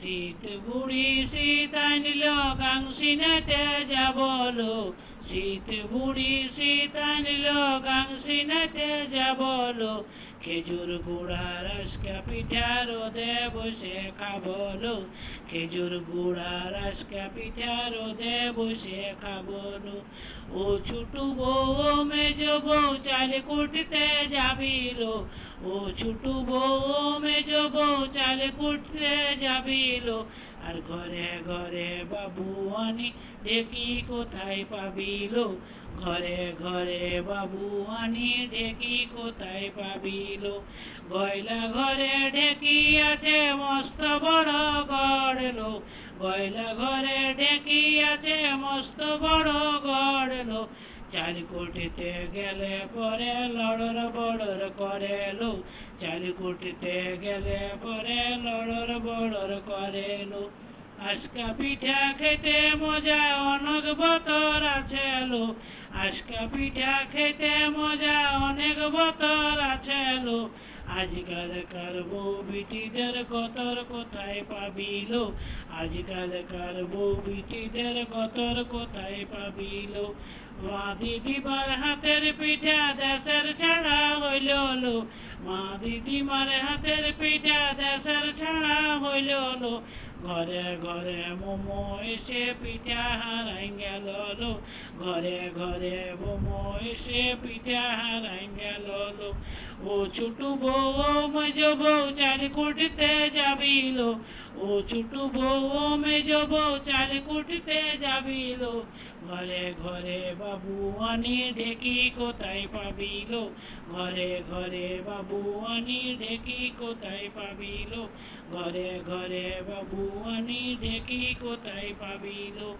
শীত বুড়ি শীত আনল কাংসিনাতে যাবলো শীত বুড়ি শীত আনল গাংসিনাতে যাবলো খেজুর গুড়া রসকা পিঠা রোদে বসে খাবলো খেজুর গুড়া রসকা পিঠা রোদে বসে খাবলো ও ছুটু বউ, মেজ বউ, চাল কুটতে যাবিল ও ছুটু বউ, মেজ বউ, চাল কুটতে যাবিল আর ঘরে ঘরে বাবু আনি ডেকি কোথায় পাবিল? ঘরে ঘরে বাবু আনি ডেকি কোথায় পাবিল? গয়লা ঘরে ঢেকি আছে মস্ত বড় গড়লো। গয়লা ঘরে ঢেকি আছে মস্ত বড় গড়লো। চাল কোটিতে গেলে পরে লড়র বড়র করেলো। চাল কোটিতে গেলে পরে লড়র বড়র করেলো। আজকা পিঠা খেতে মজা অনেক বতর আছে লো আজকা পিঠা খেতে মজা অনেক বতর আছে লো আজকালকার বউ বিটিদের কতর কোথায় পাবিল? আজকালকার বউ বিটিদের কতর কোথায় পাবিল? মা দিদিমার হাতের পিঠা দেশের ছাড়া হইল লো মা দিদিমার হাতের পিঠা দেশের ছাড়া হইল লো ঘরে ঘরে মোমো এসে পিঠা হারাই গেল ঘরে ঘরে মোমো এসে পিঠা হারাই গেল ও ছোটু বউ, মেজ বউ কুটিতে যাবিল। ও ছোটু বউ, মেজ বউ কুটিতে যাবিল। ঘরে ঘরে বাবু আনি ঢেকি কোথায় পাবিল? ঘরে ঘরে বাবু আনি ঢেকি কোথায় পাবিল? ঘরে ঘরে বাবু আনি ঢেকি কোথায় পাবিল?